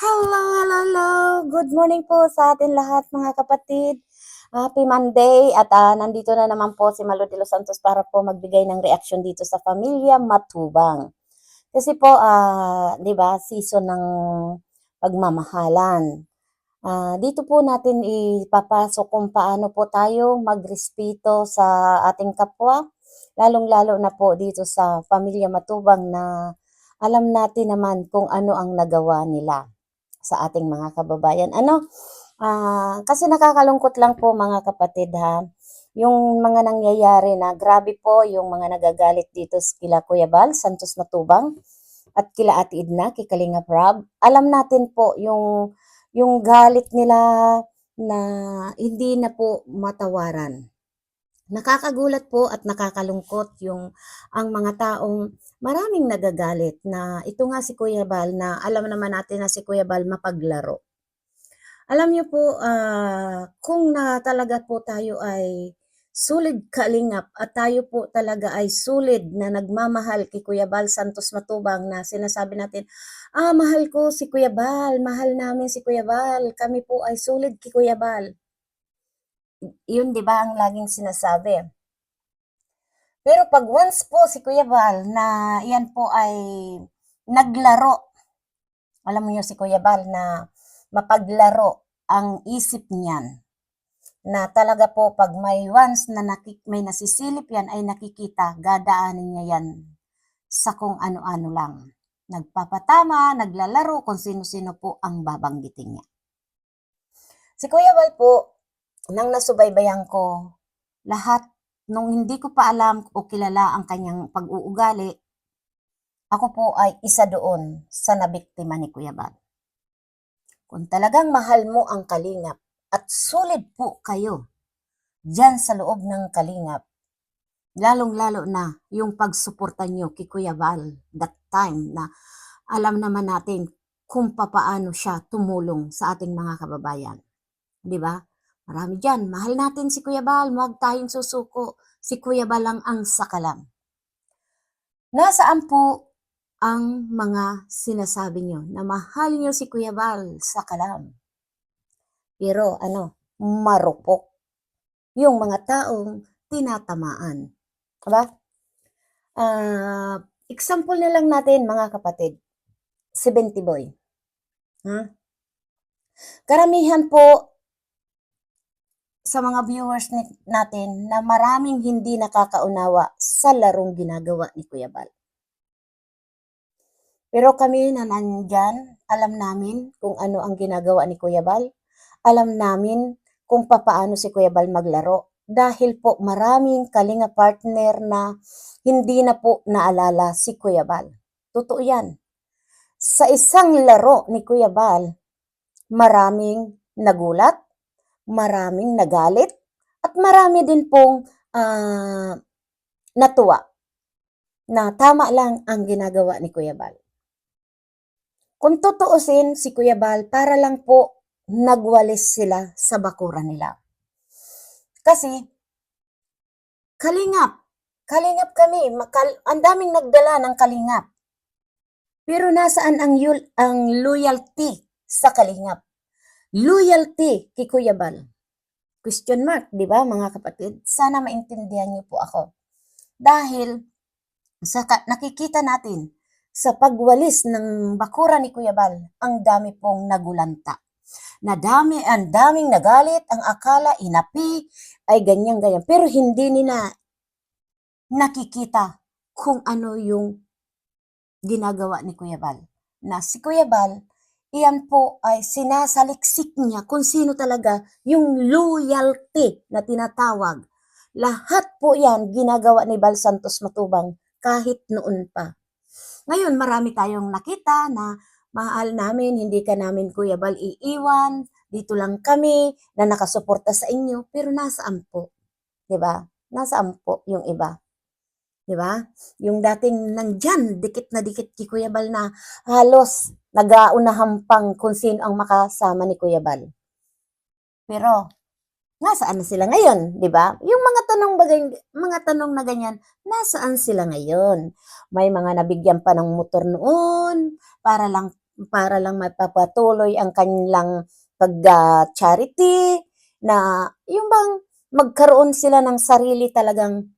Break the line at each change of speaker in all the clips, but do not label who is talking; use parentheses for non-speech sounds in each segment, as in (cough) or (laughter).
Hello, hello, hello. Good morning po sa atin lahat mga kapatid. Happy Monday at ah, nandito na naman po si Malo de los Santos para po magbigay ng reaction dito sa Pamilya Matubang. Kasi po, ah, 'di ba, season ng pagmamahalan. Ah, dito po natin ipapasok kung paano po tayo magrespeto sa ating kapwa, lalong-lalo na po dito sa Pamilya Matubang na alam natin naman kung ano ang nagawa nila sa ating mga kababayan. Ano, ah, kasi nakakalungkot lang po mga kapatid ha, yung mga nangyayari na grabe po yung mga nagagalit dito kila Kuya Bal, Santos Matubang, at kila Ate Edna, kay Kalinga Prab. Alam natin po yung yung galit nila na hindi na po matawaran. Nakakagulat po at nakakalungkot yung ang mga taong maraming nagagalit na ito nga si Kuya Bal na alam naman natin na si Kuya Bal mapaglaro. Alam niyo po, ah, kung na talaga po tayo ay sulit kalingap at tayo po talaga ay sulit na nagmamahal kay Kuya Bal Santos Matubang na sinasabi natin, ah, mahal ko si Kuya Bal, mahal namin si Kuya Bal, kami po ay sulit kay Kuya Bal. Yun 'di ba ang laging sinasabi. Pero pag once po si Kuya Bal na yan po ay naglaro, alam mo si Kuya Bal na mapaglaro ang isip niyan. Na talaga po pag may once na nakik may nasisilip yan ay nakikita, gadaanin niya yan sa kung ano-ano lang. Nagpapatama, naglalaro, kung sino-sino po ang babanggitin niya. Si Kuya Bal po, nang nasubaybayan ko, lahat nung hindi ko pa alam o kilala ang kanyang pag-uugali, ako po ay isa doon sa nabiktima ni Kuya Bal. Kung talagang mahal mo ang kalingap at sulit po kayo dyan sa loob ng kalingap, lalong-lalo na yung pagsuporta nyo kay Kuya Bal that time na alam naman natin kung papaano siya tumulong sa ating mga kababayan. Di ba? Marami dyan. Mahal natin si Kuya Bal. Huwag tayong susuko. Si Kuya Bal lang ang sakalam. Nasaan po ang mga sinasabi nyo na mahal nyo si Kuya Bal sa kalam? Pero ano, marupok. Yung mga taong tinatamaan. Diba? Ah, example na lang natin mga kapatid. Si Benti Boy. Ha? Karamihan po sa mga viewers natin na maraming hindi nakakaunawa sa larong ginagawa ni Kuya Bal. Pero kami na nandyan, alam namin kung ano ang ginagawa ni Kuya Bal. Alam namin kung papaano si Kuya Bal maglaro. Dahil po maraming kalinga partner na hindi na po naalala si Kuya Bal. Totoo yan. Sa isang laro ni Kuya Bal, maraming nagulat, maraming nagalit, at marami din pong ah, natuwa na tama lang ang ginagawa ni Kuya Bal. Kung tutuusin si Kuya Bal, para lang po nagwalis sila sa bakuran nila. Kasi, kalingap, kalingap kami, makal- ang daming nagdala ng kalingap. Pero nasaan ang, yul- ang loyalty sa kalingap? Loyalty kay Kuya Bal. Question mark, di ba mga kapatid? Sana maintindihan niyo po ako. Dahil sa nakikita natin sa pagwalis ng bakura ni Kuya Bal, ang dami pong nagulanta. Na dami, ang daming nagalit, ang akala, inapi, ay ganyan-ganyan. Pero hindi nila nakikita kung ano yung ginagawa ni Kuya Bal. Na si Kuya Bal, iyan po ay sinasaliksik niya kung sino talaga yung loyalty na tinatawag. Lahat po yan ginagawa ni Bal Santos Matubang kahit noon pa. Ngayon, marami tayong nakita na mahal namin, hindi ka namin Kuya Bal iiwan, dito lang kami na nakasuporta sa inyo, pero nasaan po? 'Di ba? Nasaan po yung iba? 'Di ba? Yung dating nandyan, dikit na dikit kay Kuya Bal na halos nag-aunahan pang kung sino ang makasama ni Kuya Bal. Pero, nasaan na sila ngayon, 'di ba? Yung mga tanong bagay, mga tanong na ganyan, nasaan sila ngayon? May mga nabigyan pa ng motor noon para lang para lang mapapatuloy ang kanilang pag-charity na yung bang magkaroon sila ng sarili talagang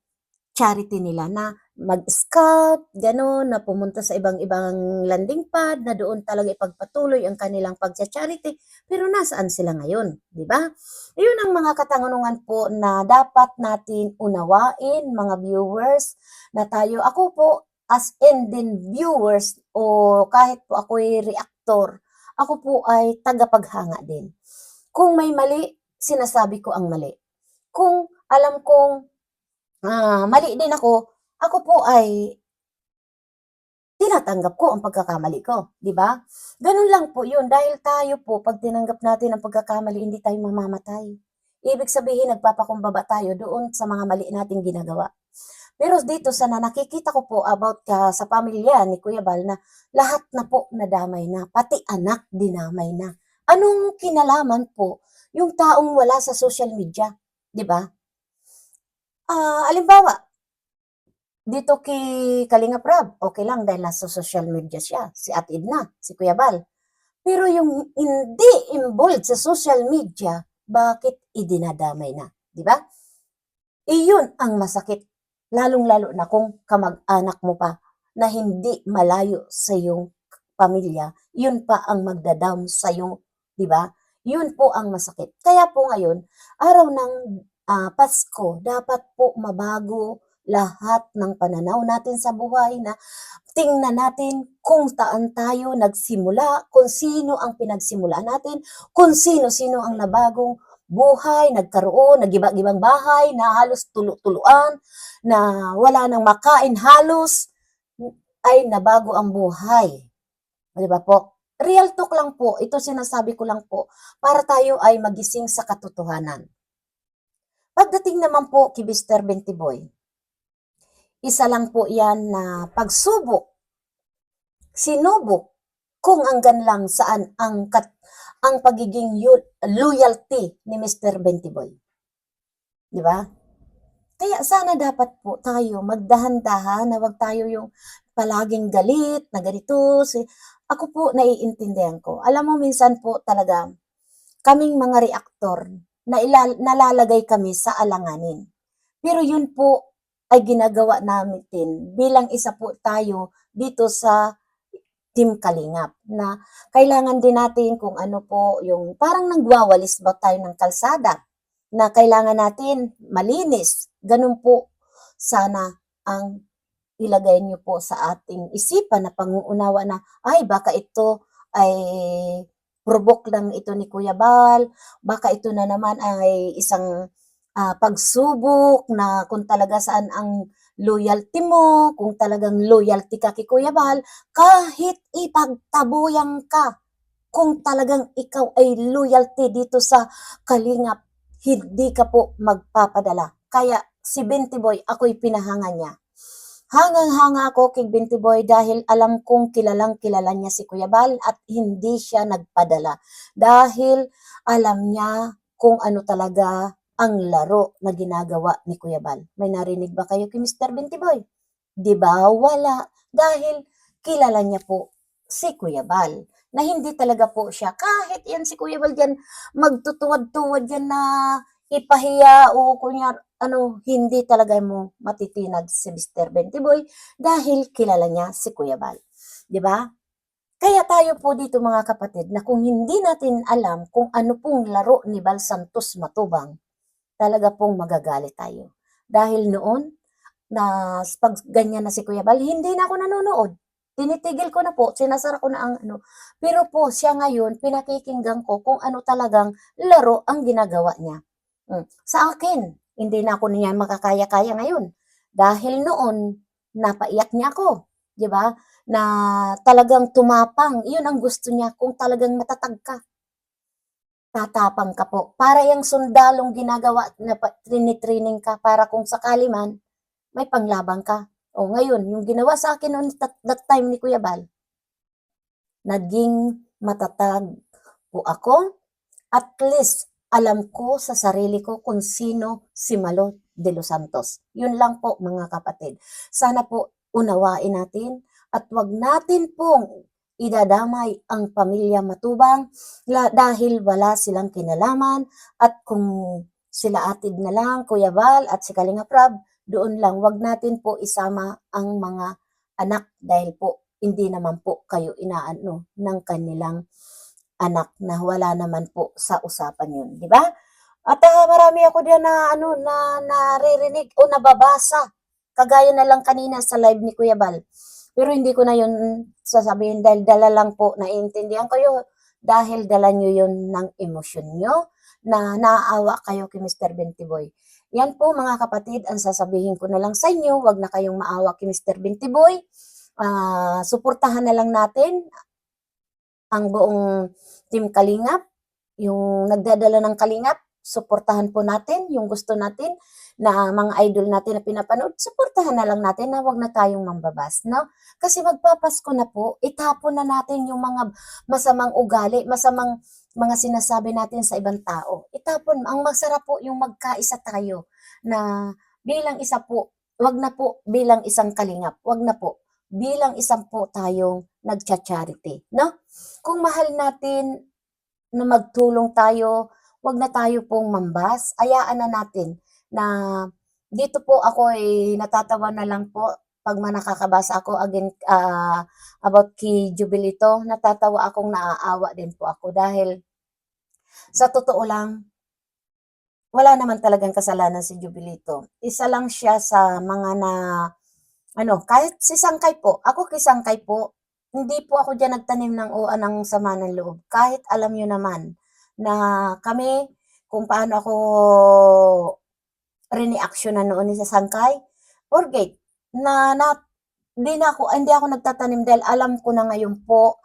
charity nila na mag-scout, gano'n, na pumunta sa ibang-ibang landing pad, na doon talaga ipagpatuloy ang kanilang pagcha-charity. Pero nasaan sila ngayon, di ba? Yun ang mga katanungan po na dapat natin unawain, mga viewers, na tayo, ako po, as in din viewers, o kahit po ako'y reactor, ako po ay tagapaghanga din. Kung may mali, sinasabi ko ang mali. Kung alam kong ah, mali din ako, ako po ay tinatanggap ko ang pagkakamali ko, di ba? Ganun lang po yun. Dahil tayo po, pag tinanggap natin ang pagkakamali, hindi tayo mamamatay. Ibig sabihin, nagpapakumbaba tayo doon sa mga mali nating ginagawa. Pero dito sa na nakikita ko po about ka sa pamilya ni Kuya Bal na lahat na po nadamay na, pati anak dinamay na. Anong kinalaman po yung taong wala sa social media, di ba? Ah, alimbawa, dito kay Kalinga Prab, okay lang dahil nasa social media siya, si Ate Edna, si Kuya Bal. Pero yung hindi involved sa social media, bakit idinadamay na, di ba? Iyon ang masakit, lalong-lalo na kung kamag-anak mo pa na hindi malayo sa iyong pamilya, yun pa ang magda-down sa iyong, di ba? Yun po ang masakit. Kaya po ngayon, araw ng ah, Pasko, dapat po mabago lahat ng pananaw natin sa buhay na tingnan natin kung taan tayo nagsimula, kung sino ang pinagsimula natin, kung sino-sino ang nabagong buhay, nagkaroon, nagiba-gibang bahay, na halos tulo-tuluan, na wala nang makain halos, ay nabago ang buhay. Di ba po? Real talk lang po, ito sinasabi ko lang po, para tayo ay magising sa katotohanan. Pagdating naman po kay Mr. Bentiboy, isa lang po yan na pagsubok, sinubok, kung hanggan lang saan ang kat, ang pagiging loyalty ni Mr. Bentiboy. Di ba? Kaya sana dapat po tayo magdahan-dahan na wag tayo yung palaging galit na ganito. Si, ako po naiintindihan ko. Alam mo minsan po talaga kaming mga reaktor na ilal- nalalagay kami sa alanganin. Pero yun po ay ginagawa namin din bilang isa po tayo dito sa Team Kalingap na kailangan din natin kung ano po yung parang nagwawalis ba tayo ng kalsada na kailangan natin malinis. Ganun po sana ang ilagay niyo po sa ating isipan na panguunawa na ay baka ito ay provoke lang ito ni Kuya Bal, baka ito na naman ay isang ah, pagsubok na kung talaga saan ang loyalty mo, kung talagang loyalty ka kay Kuya Bal, kahit ipagtabuyang ka, kung talagang ikaw ay loyalty dito sa Kalingap, hindi ka po magpapadala. Kaya si Binti Boy, ako'y pinahanga niya. Hangang-hanga ako kay Binti Boy dahil alam kong kilalang kilala niya si Kuya Bal at hindi siya nagpadala. Dahil alam niya kung ano talaga ang laro na ginagawa ni Kuya Bal. May narinig ba kayo kay Mr. Binti Boy? Di ba? Wala. Dahil kilala niya po si Kuya Bal. Na hindi talaga po siya. Kahit yan si Kuya Bal dyan, magtutuwad-tuwad yan na ipahiya o kunyar, ano, hindi talaga mo matitinag si Mr. Bentiboy dahil kilala niya si Kuya Bal. Di ba? Kaya tayo po dito mga kapatid na kung hindi natin alam kung ano pong laro ni Bal Santos Matubang, talaga pong magagalit tayo. Dahil noon, na pag ganyan na si Kuya Bal, hindi na ako nanonood. Tinitigil ko na po, sinasara ko na ang ano. Pero po, siya ngayon, pinakikinggan ko kung ano talagang laro ang ginagawa niya. Mm. Sa akin, hindi na ako niya makakaya-kaya ngayon. Dahil noon, napaiyak niya ako. Di ba? Na talagang tumapang. Yun ang gusto niya kung talagang matatag ka. Tatapang ka po. Para yung sundalong ginagawa na pa- training ka para kung sakali man, may panglabang ka. O ngayon, yung ginawa sa akin noon that, that time ni Kuya Bal, naging matatag po ako. At least, alam ko sa sarili ko kung sino si Malo de los Santos. Yun lang po mga kapatid. Sana po unawain natin at wag natin pong idadamay ang pamilya Matubang dahil wala silang kinalaman at kung sila Atid na lang, Kuya Val at si Kalinga Prab, doon lang, wag natin po isama ang mga anak dahil po hindi naman po kayo inaano ng kanilang anak na wala naman po sa usapan yun, di ba? At ah, marami ako diyan na ano na naririnig o nababasa. Kagaya na lang kanina sa live ni Kuya Bal. Pero hindi ko na yun sasabihin dahil dala lang po naiintindihan yun dahil dala nyo yun ng emosyon nyo na naaawa kayo kay Mr. Bentiboy. Yan po mga kapatid, ang sasabihin ko na lang sa inyo, wag na kayong maawa kay Mr. Bentiboy. Ah, suportahan na lang natin ang buong Team Kalingap, yung nagdadala ng Kalingap, suportahan po natin yung gusto natin na mga idol natin na pinapanood, suportahan na lang natin na wag na tayong mambabas, no? Kasi magpapasko na po, itapon na natin yung mga masamang ugali, masamang mga sinasabi natin sa ibang tao. Itapon, ang masarap po yung magkaisa tayo na bilang isa po, wag na po bilang isang kalingap, wag na po bilang isang po tayong nagcha-charity, no? Kung mahal natin na magtulong tayo, wag na tayo pong mambas, ayaan na natin na dito po ako ay natatawa na lang po pag man nakakabasa ako again ah, about kay Jubilito, natatawa akong naaawa din po ako dahil sa totoo lang, wala naman talagang kasalanan si Jubilito. Isa lang siya sa mga na, ano, kahit si Sangkay po, ako kay Sangkay po, hindi po ako dyan nagtanim ng o ng sama ng loob. Kahit alam nyo naman na kami, kung paano ako reaction na noon ni sa Sangkay, forget, na, na di na ako, hindi ako nagtatanim dahil alam ko na ngayon po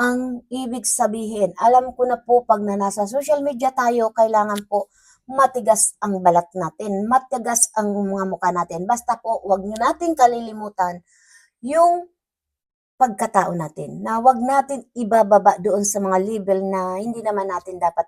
ang ibig sabihin. Alam ko na po pag na nasa social media tayo, kailangan po matigas ang balat natin, matigas ang mga mukha natin. Basta po, wag nyo natin kalilimutan yung pagkatao natin, na wag natin ibababa doon sa mga level na hindi naman natin dapat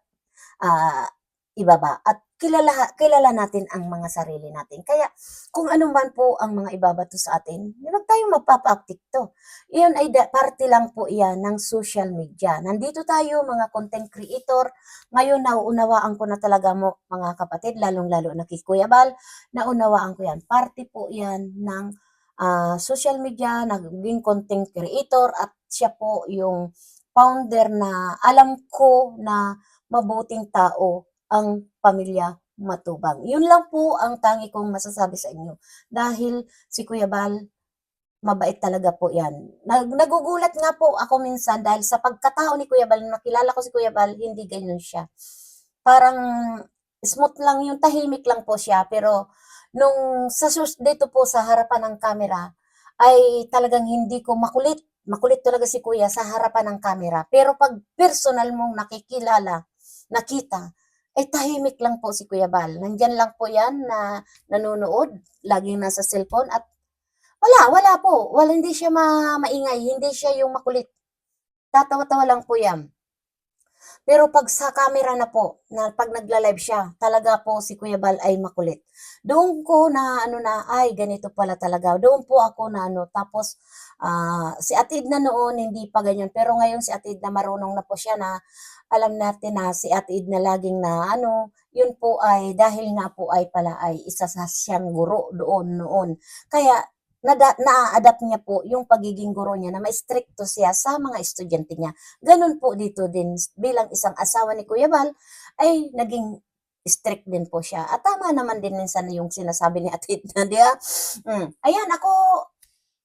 ah, ibaba. At kilala, kilala natin ang mga sarili natin. Kaya kung ano man po ang mga ibabato sa atin, huwag tayong magpapa-active to. Iyon ay da- parte lang po iyan ng social media. Nandito tayo mga content creator. Ngayon nauunawaan ko na talaga mo mga kapatid, lalong-lalo na kay Kuya Bal, naunawaan ko yan. Parte po yan ng ah, social media, naging content creator at siya po yung founder na alam ko na mabuting tao ang pamilya Matubang. Yun lang po ang tangi kong masasabi sa inyo. Dahil si Kuya Bal, mabait talaga po yan. Nag, nagugulat nga po ako minsan dahil sa pagkatao ni Kuya Bal, nakilala ko si Kuya Bal, hindi ganyan siya. Parang smooth lang yung tahimik lang po siya. Pero nung sa dito po sa harapan ng camera, ay talagang hindi ko makulit. Makulit talaga si Kuya sa harapan ng camera. Pero pag personal mong nakikilala, nakita, eh tahimik lang po si Kuya Bal. Nandyan lang po yan na nanonood, laging nasa cellphone at wala, wala po. Wala, hindi siya ma maingay, hindi siya yung makulit. Tatawa-tawa lang po yan. Pero pag sa camera na po, na pag nagla-live siya, talaga po si Kuya Bal ay makulit. Doon ko na ano na, ay ganito pala talaga. Doon po ako na ano, tapos ah, si Atid na noon hindi pa ganyan. Pero ngayon si Atid na marunong na po siya na alam natin na si Atid na laging na ano, yun po ay dahil nga po ay pala ay isa sa siyang guro doon noon. Kaya nada, na-adapt niya po yung pagiging guro niya na ma-stricto siya sa mga estudyante niya. Ganun po dito din bilang isang asawa ni Kuya Bal ay naging strict din po siya. At tama naman din minsan yung sinasabi ni Atid na, di ba? Mm. Ayan, ako,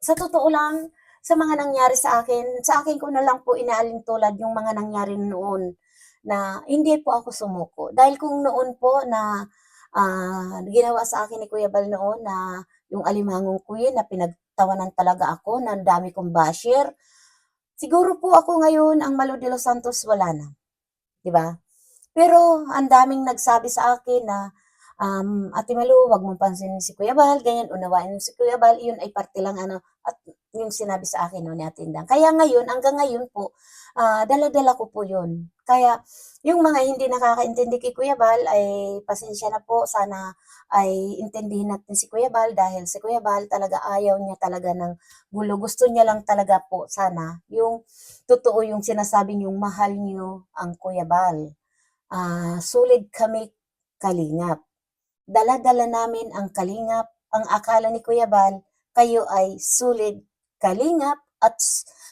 sa totoo lang, sa mga nangyari sa akin, sa akin ko na lang po inaalin tulad yung mga nangyari noon na hindi po ako sumuko. Dahil kung noon po na ah, ginawa sa akin ni Kuya Bal noon na yung alimangong ko na pinagtawanan talaga ako na dami kong basher. Siguro po ako ngayon ang Malo de los Santos wala na. 'Di ba? Pero ang daming nagsabi sa akin na um, Ate Malu, wag mong pansinin si Kuya Bal, ganyan, unawain mo si Kuya Bal, yun ay parte lang ano. At yung sinabi sa akin no ni Ate. Kaya ngayon, hanggang ngayon po, ah, dala-dala ko po yun. Kaya yung mga hindi nakakaintindi kay Kuya Bal ay pasensya na po. Sana ay intindihin natin si Kuya Bal dahil si Kuya Bal talaga ayaw niya talaga ng gulo. Gusto niya lang talaga po sana yung totoo yung sinasabi niyong mahal niyo ang Kuya Bal. Ah, sulit kami kalingap. Dala-dala namin ang kalingap. Ang akala ni Kuya Bal, kayo ay sulit kalingap at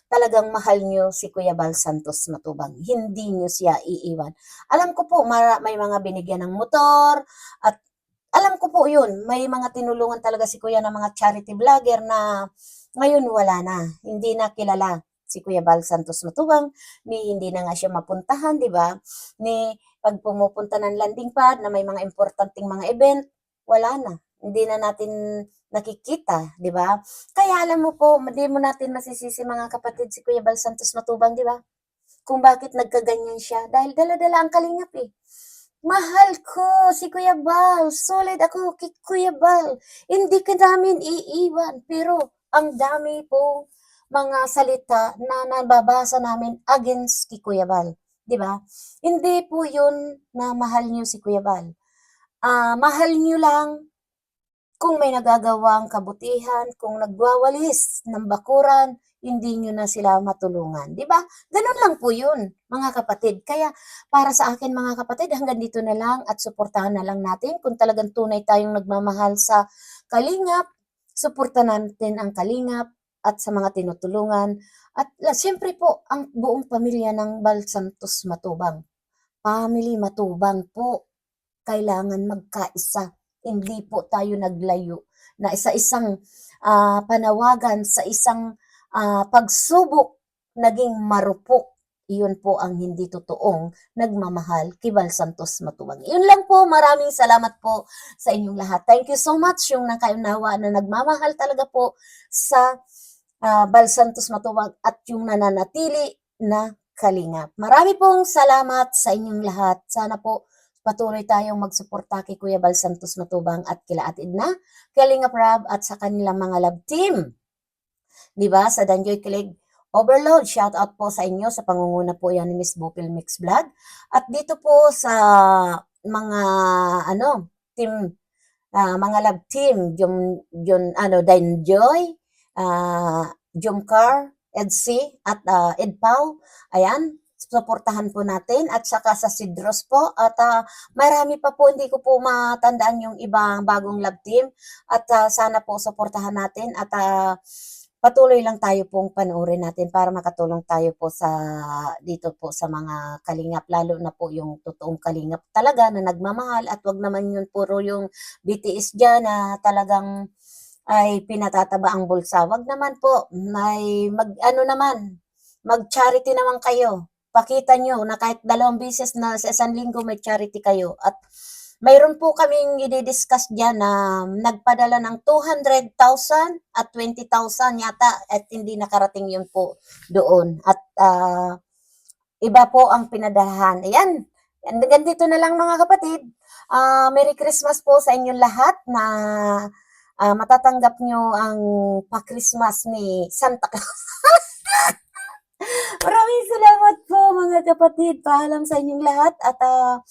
talagang mahal niyo si Kuya Bal Santos Matubang. Hindi niyo siya iiwan. Alam ko po, may mga binigyan ng motor at alam ko po yun, may mga tinulungan talaga si Kuya ng mga charity vlogger na ngayon wala na. Hindi na kilala si Kuya Bal Santos Matubang, ni hindi na nga siya mapuntahan, di ba? Ni pag pumupunta ng landing pad na may mga importanteng mga event, wala na. Hindi na natin nakikita, di ba? Kaya alam mo po, hindi mo natin masisisi mga kapatid si Kuya Bal Santos Matubang, di ba? Kung bakit nagkaganyan siya. Dahil dala-dala ang kalingap eh. Mahal ko si Kuya Bal. Solid ako kay Kuya Bal. Hindi ka namin iiwan. Pero ang dami pong mga salita na nababasa namin against kay Kuya Bal. Di ba? Hindi po yun na mahal niyo si Kuya Bal. Ah, mahal niyo lang kung may nagagawang kabutihan, kung nagwawalis ng bakuran, hindi nyo na sila matulungan. Ba? Ganun lang po yun, mga kapatid. Kaya para sa akin mga kapatid, hanggang dito na lang at suportahan na lang natin. Kung talagang tunay tayong nagmamahal sa Kalingap, suportahan natin ang Kalingap at sa mga tinutulungan. At siyempre po, ang buong pamilya ng Bal Santos Matubang. Family Matubang po. Kailangan magkaisa. Hindi po tayo naglayo na isa-isang ah, panawagan sa isang ah, pagsubok naging marupok. Iyon po ang hindi totoong nagmamahal kay Val Santos Matubang. Yun lang po. Maraming salamat po sa inyong lahat. Thank you so much yung nakaunawa na nagmamahal talaga po sa ah, Val Santos Matubang at yung nananatili na kalingap. Marami pong salamat sa inyong lahat. Sana po patuloy tayong magsuporta kay Kuya Bal Santos Matubang at kila Ate Edna, Kalinga Prab at sa kanilang mga love team. 'Di ba? Sa Danjoy Kilig Overload, shout out po sa inyo sa pangunguna po yan ni Miss Bopil Mix Vlog. At dito po sa mga ano, team ah, mga love team, yung yung ano Danjoy, ah Jumcar, Edsi at ah, Ed Pau. Ayan, suportahan po natin at saka sa Sidros po at ah, marami pa po hindi ko po matandaan yung ibang bagong love team at ah, sana po suportahan natin at ah, patuloy lang tayo pong panoorin natin para makatulong tayo po sa dito po sa mga kalingap lalo na po yung totoong kalingap talaga na nagmamahal at wag naman yun puro yung BTS dyan na talagang ay pinatataba ang bulsa. Wag naman po, may mag ano naman, mag-charity naman kayo. Pakita nyo na kahit dalawang beses na sa isang linggo may charity kayo. At mayroon po kaming i-discuss dyan na nagpadala ng 200,000 at 20,000 yata at hindi nakarating yun po doon. At ah, iba po ang pinadalahan. Ayan, hanggang dito na lang mga kapatid. Ah, Merry Christmas po sa inyong lahat na ah, matatanggap nyo ang pa-Christmas ni Santa Claus. (laughs) Maraming salamat po mga kapatid. Paalam sa inyong lahat at ah,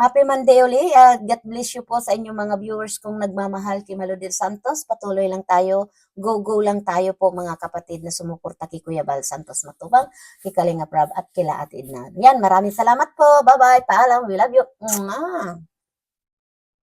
happy Monday uli. Ah, God bless you po sa inyong mga viewers kung nagmamahal kay Malodil Santos. Patuloy lang tayo. Go-go lang tayo po mga kapatid na sumuporta kay Kuya Bal Santos Matubang, kay Kalinga Prab at kila Edna. Yan, maraming salamat po. Bye-bye. Paalam. We love you. Mwah!